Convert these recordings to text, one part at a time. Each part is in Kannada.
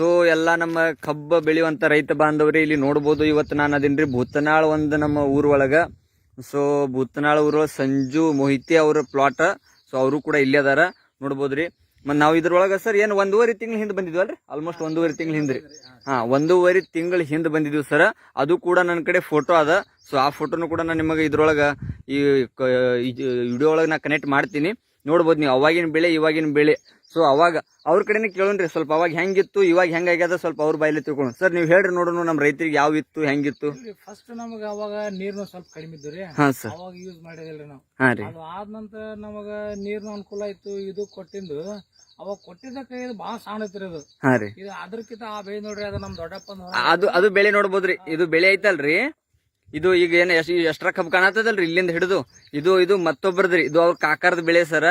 ಸೊ ಎಲ್ಲ ನಮ್ಮ ಕಬ್ಬ ಬೆಳೆಯುವಂಥ ರೈತ ಬಾಂಧವ್ರಿ ಇಲ್ಲಿ ನೋಡ್ಬೋದು. ಇವತ್ತು ನಾನು ಅದೇನ್ರಿ ಭೂತನಾಳ್ ಒಂದು ನಮ್ಮ ಊರೊಳಗೆ ಸೊ ಭೂತನಾಳ್ ಊರ ಸಂಜು ಮೊಹಿತಿ ಅವ್ರ ಪ್ಲಾಟ್ ಸೊ ಅವರು ಕೂಡ ಇಲ್ಲೇ ಅದಾರ. ನೋಡ್ಬೋದ್ರಿ. ಮತ್ ನಾವು ಇದ್ರೊಳಗ ಸರ್ ಏನ್ ಒಂದೂವರೆ ತಿಂಗಳ ಹಿಂದೆ ಬಂದಿದ್ವಲ್ರಿ ಆಲ್ಮೋಸ್ಟ್ ಒಂದೂವರೆ ತಿಂಗಳ ರೀ ಹಾಂ, ಒಂದೂವರೆ ತಿಂಗಳ ಹಿಂದೆ ಬಂದಿದ್ವಿ ಸರ್. ಅದು ಕೂಡ ನನ್ನ ಕಡೆ ಫೋಟೋ ಅದ. ಸೊ ಆ ಫೋಟೋನು ಕೂಡ ನಾನು ನಿಮಗೆ ಇದ್ರೊಳಗ ಈ ವಿಡಿಯೋ ಒಳಗೆ ನಾ ಕನೆಕ್ಟ್ ಮಾಡ್ತೀನಿ. ನೋಡ್ಬೋದು ನೀವು. ಅವಾಗಿನ ಬೆಳೆ, ಇವಾಗಿನ ಬೆಳೆ. ಸೊ ಅವಾಗ ಅವ್ರ ಕಡೆನೇ ಕೇಳೋಣ್ರಿ ಸ್ವಲ್ಪ ಅವಾಗ ಹೆಂಗಿತ್ತು ಇವಾಗ ಹೆಂಗಾಗ್ಯದ ಸ್ವಲ್ಪ ಅವ್ರ ಬಾಯಲ್ಲಿ ತಿಳ್ಕೊಂಡು ಸರ್ ನೀವು ಹೇಳ್ರಿ ನೋಡೋಣ ನಮ್ಮ ರೈತರಿಗೆ ಯಾವ ಇತ್ತು ಹೆಂಗಿತ್ತು. ಫಸ್ಟ್ ನಮಗ ಅವಾಗ ನೀರ್ನು ಸ್ವಲ್ಪ ಕಡಿಮೆ ಇದ್ದು ರೀ. ಹಾ ಸರ್ ಅವಾಗ ಯೂಸ್ ಮಾಡಿದಿಲ್ರಿ ನಾವು. ಹಾ ರೀ. ಅದು ಆದ ನಂತರ ನಮಗ ನೀರ್ನ ಅನುಕೂಲ ಆಯ್ತು ಇದು ಕೊಟ್ಟಿಂದು. ಅವಾಗ ಕೊಟ್ಟಿದ್ದಕ್ಕೆ ಇದು ಬಹಳ ಸಣ್ಣ ಐತ್ರಿ ಅದು. ಹಾ ರೀ. ಇದು ಅದ್ರಕ್ಕಿಂತ ಆ ಬೆಳೆ ನೋಡ್ರಿ ಅದು ನಮ್ ದೊಡ್ಡಪ್ಪನ ಹೊಲ. ಅದು ಅದು ಬೆಳೆ ನೋಡ್ಬೋದ್ರಿ. ಇದು ಬೆಳೆ ಐತಲ್ರಿ. ಇದು ಈಗ ಏನ್ ಎಷ್ಟ್ ಎಷ್ಟ್ರ ಕಬ್ಬು ಕಾಣತ್ತದಲ್ರಿ ಇಲ್ಲಿಂದ ಹಿಡಿದು. ಇದು ಇದು ಮತ್ತೊಬ್ಬರದ್ರಿ ಇದು ಅವ್ರ ಕಾಕಾರದ ಬೆಳೆ ಸರ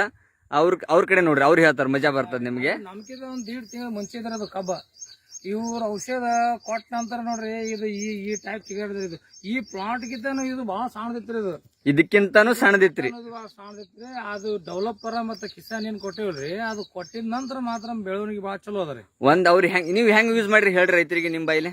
ಅವ್ರ ಅವ್ರ ಕಡೆ ನೋಡ್ರಿ, ಅವ್ರು ಹೇಳ್ತಾರೆ, ಮಜಾ ಬರ್ತದ ನಿಮ್ಗೆ. ನಮ್ಕಿದ ಒಂದ್ ದೀಡ್ ತಿಂಗಳ ಮುಂಚೆ ಅದು ಕಬ್ಬ. ಇವ್ರ ಔಷಧ ಕೊಟ್ಟ ನಂತರ ನೋಡ್ರಿ, ಇದು ಈ ಈ ಟೈಪ್ ಸಿಗಡ್ರಿ ಇದು. ಈ ಪ್ಲಾಂಟ್ ಗಿಂತ ಇದು ಭಾಳ ಸಾಣದಿತ್ತು ಇದು. ಇದಕ್ಕಿಂತಾನು ಸಣ್ಣದಿತ್ರಿ. ಸಣ್ಣದೈತ್ರಿ. ಅದು ಡೆವಲಪರ್ ಮತ್ತೆ ಕಿಸಾನ್ ಏನ್ ಕೊಟ್ಟಿವ್ರಿ. ಅದು ಕೊಟ್ಟಿದ ನಂತರ ಮಾತ್ರ ಬೆಳವಣಿಗೆ ಬಾಳ ಚಲೋ ಅದ್ರಿ ಒಂದ್ ಅವ್ರ ಹೆಂಗ್ ನೀವ್ ಹೆಂಗ್ ಯೂಸ್ ಮಾಡ್ರಿ ಹೇಳ್ರಿ ರೈತರಿಗೆ ನಿಮ್ ಬೈಲಿ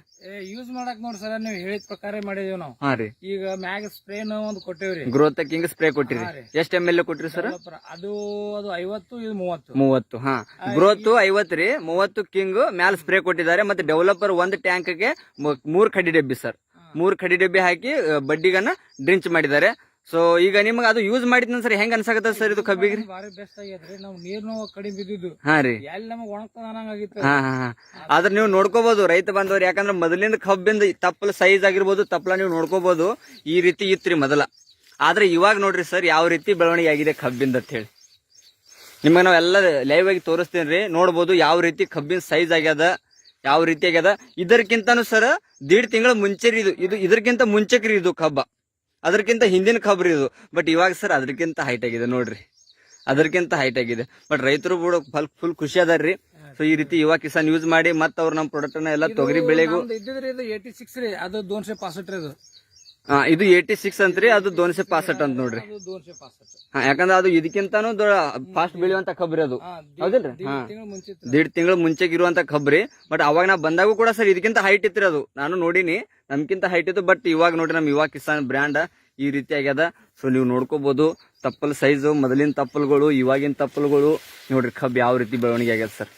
ಯೂಸ್ ಮಾಡಕ್ ನೋಡ್ರಿ ಸರ್ ನೀವು ಹೇಳಿದ ಪ್ರಕಾರ ಮಾಡಿದೀವಿ ನಾವು. ಹಾ ರೀ. ಈಗ ಮ್ಯಾಗ ಸ್ಪ್ರೇನ ಒಂದು ಕೊಟ್ಟಿವ್ರಿ. ಗ್ರೋತ್ ಕಿಂಗ್ ಸ್ಪ್ರೇ ಕೊಟ್ಟಿರಿ. ಎಷ್ಟ್ ಎಂ ಎಲ್ ಕೊಟ್ರಿ ಸರ್? ಅದು ಅದು ಐವತ್ತು ಇದು ಮೂವತ್ತು. ಮೂವತ್ತು ಹಾ. ಗ್ರೋತ್ ಐವತ್ ರೀ. ಮೂವತ್ತು ಕಿಂಗ್ ಮ್ಯಾಲ್ ಸ್ಪ್ರೇ ಕೊಟ್ಟಿದ್ದಾರೆ ಮತ್ತೆ ಡೆವಲಪರ್ ಒಂದ್ ಟ್ಯಾಂಕ್ಗೆ ಮೂರ್ ಕಡ್ಡಿ ಡಬ್ಬಿ ಸರ್. ಮೂರ್ ಖಡಿ ಡಬ್ಬಿ ಹಾಕಿ ಬಡ್ಡಿಗನ್ನ ಡ್ರಿಂಚ್ ಮಾಡಿದ್ದಾರೆ. ಸೊ ಈಗ ನಿಮ್ಗೆ ಅದು ಯೂಸ್ ಮಾಡಿದ್ನ ಸರ್ ಹೆಂಗ್ ಅನ್ಸಾಕತ್ತದ ಸರ್ ಇದು ಕಬ್ಬಿಗೆ ಬಾರಿ ಬೆಸ್ಟ್ ಆಗೈತ್ರಿ ನಾವು ನೀರ್ನು ಕಡಿಮೆ ಬಿದ್ದಿದ್ದು. ಹಾ ರೀ. ಎಲ್ಲಿ ನಮಗೆ ಒಣಗ್ತದ ಅನ್ನಂಗಾಗಿತ್ತು. ಹಾ ಹಾ ಹಾ. ಆದ್ರೆ ನೀವು ನೋಡ್ಕೋಬಹುದು ರೈತ ಬಾಂಧವ್ರು ಯಾಕಂದ್ರೆ ಮೊದಲಿಂದ ಕಬ್ಬಿಂದ ತಪ್ಪಲ ಸೈಜ್ ಆಗಿರ್ಬೋದು ತಪ್ಪಲ ನೀವು ನೋಡ್ಕೋಬಹುದು ಈ ರೀತಿ ಇತ್ರಿ ಮೊದಲ. ಆದ್ರೆ ಇವಾಗ ನೋಡ್ರಿ ಸರ್ ಯಾವ ರೀತಿ ಬೆಳವಣಿಗೆ ಆಗಿದೆ ಕಬ್ಬಿಂದ ಅಂತ ಹೇಳಿ. ನಿಮಗೆ ಎಲ್ಲ ಲೈವ್ ಆಗಿ ತೋರಿಸ್ತೀನಿ ರೀ ನೋಡ್ಬೋದು ಯಾವ ರೀತಿ ಕಬ್ಬಿನ ಸೈಜ್ ಆಗ್ಯದ ಯಾವ ರೀತಿ ಆಗ್ಯದ. ಇದಕ್ಕಿಂತನೂ ಸರ್ ದೀಡ್ ತಿಂಗಳ ಮುಂಚೆ ರೀ ಇದು ಇದು ಇದಕ್ಕಿಂತ ಮುಂಚೆಕ್ರಿ ಇದು ಕಬ್ಬ. ಅದಕ್ಕಿಂತ ಹಿಂದಿನ ಖಬರ್ ಇದು. ಬಟ್ ಇವಾಗ ಸರ್ ಅದಕ್ಕಿಂತ ಹೈಟ್ ಆಗಿದೆ ನೋಡ್ರಿ. ಅದಕ್ಕಿಂತ ಹೈಟ್ ಆಗಿದೆ. ಬಟ್ ರೈತರು ಕೂಡ ಫುಲ್ ಫುಲ್ ಖುಷಿ ಅದಾರ್ರಿ ಸೊ ಈ ರೀತಿ ಯುವ ಕಿಸಾನ್ ಯೂಸ್ ಮಾಡಿ ಮತ್ತೆ ಅವ್ರ ನಮ್ಮ ಪ್ರಾಡಕ್ಟ್ ಎಲ್ಲ ತೊಗರಿ ಬೆಳೆಗೂ ಇದ್ದಿದ್ರಿ ಇದು ಸಿಕ್ಸ್ ರೀ. ಅದು ದೋನ್ಶೆ ಪಾಸಟ್ ರೀ ಅದು ಆ, ಇದು ಏಯ್ಟಿ ಸಿಕ್ಸ್ ಅಂತ್ರಿ ಅದು ದೋನ್ಸೆ ಪಾಸಟ್ ಅಂತ ನೋಡ್ರಿ. ಅದು ದೋನ್ಶೆ ಪಾಸಟ್. ಹಾ, ಯಾಕಂದ್ರೆ ಅದು ಇದಕ್ಕಿಂತಾನು ಫಾಸ್ಟ್ ಬೆಳೆಯುವಂತ ಕಬ್ರಿ ಅದು. ಹೌದಿಲ್ರಿ? ಹಾ. ತಿಂಗಳು ಮುಂಚೆ ಇತ್ತು. ದೀಡ್ ತಿಂಗಳ ಮುಂಚೆಗೆ ಇರುವಂತ ಖಬ್ರಿ ಬಟ್ ಅವಾಗ ನಾ ಬಂದಾಗೂ ಕೂಡ ಸರ್ ಇದಕ್ಕಿಂತ ಹೈಟ್ ಇತ್ರಿ ಅದು. ನಾನು ನೋಡಿನಿ ನಮ್ಕಿಂತ ಹೈಟ್ ಇತ್ತು ಬಟ್ ಇವಾಗ ನೋಡ್ರಿ ನಮ್ ಯುವ ಕಿಸಾನ್ ಬ್ರ್ಯಾಂಡ್ ಈ ರೀತಿ ಆಗ್ಯದ ಸೊ ನೀವು ನೋಡ್ಕೋಬಹುದು ತಪ್ಪಲ್ ಸೈಜು ಮೊದಲಿನ ತಪ್ಪಲ್ಗಳು ಇವಾಗಿನ ತಪ್ಪಲ್ಗಳು. ನೋಡ್ರಿ ಕಬ್ ಯಾವ ರೀತಿ ಬೆಳವಣಿಗೆ ಆಗ್ಯದ ಸರ್.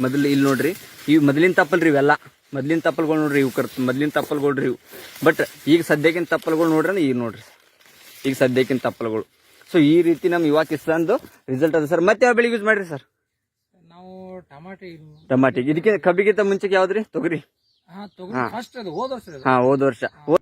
ಮೊದಲು ಇಲ್ಲಿ ನೋಡ್ರಿ ಈ ಮೊದಲಿನ ತಪ್ಪಲ್ರಿ ಇವೆಲ್ಲ. ಮೊದಲಿನ ತಪ್ಪಲ್ಗಳು ನೋಡ್ರಿ ಇವು ಕರ್ತ ಮೊದ್ಲಿನ ತಪ್ಪಲ್ಗಳು ರೀ ಇವು. ಬಟ್ ಈಗ ಸದ್ಯಕ್ಕಿನ ತಪ್ಪಲ್ಗಳು ನೋಡ್ರಿ ಈಗ ನೋಡ್ರಿ. ಈಗ ಸದ್ಯಕ್ಕಿನ ತಪ್ಪಲ್ಗಳು. ಸೊ ಈ ರೀತಿ ನಮ್ ಯುವ ಕಿಸಾನ್ದು ರಿಸಲ್ಟ್ ಅದ ಸರ್ ಮತ್ತೆ ಯಾವ ಬೆಳೆ ಯೂಸ್ ಮಾಡ್ರಿ ಸರ್ ನಾವು ಟಮಾಟೆ ಟಮಾಟಿಗೆ ಇದಕ್ಕೆ ಕಬ್ಬಿಗಿಂತ ಮುಂಚೆಗೆ ಯಾವ್ದ್ರಿ? ತೊಗರಿ. ಹಾ ಹೋದ ವರ್ಷ.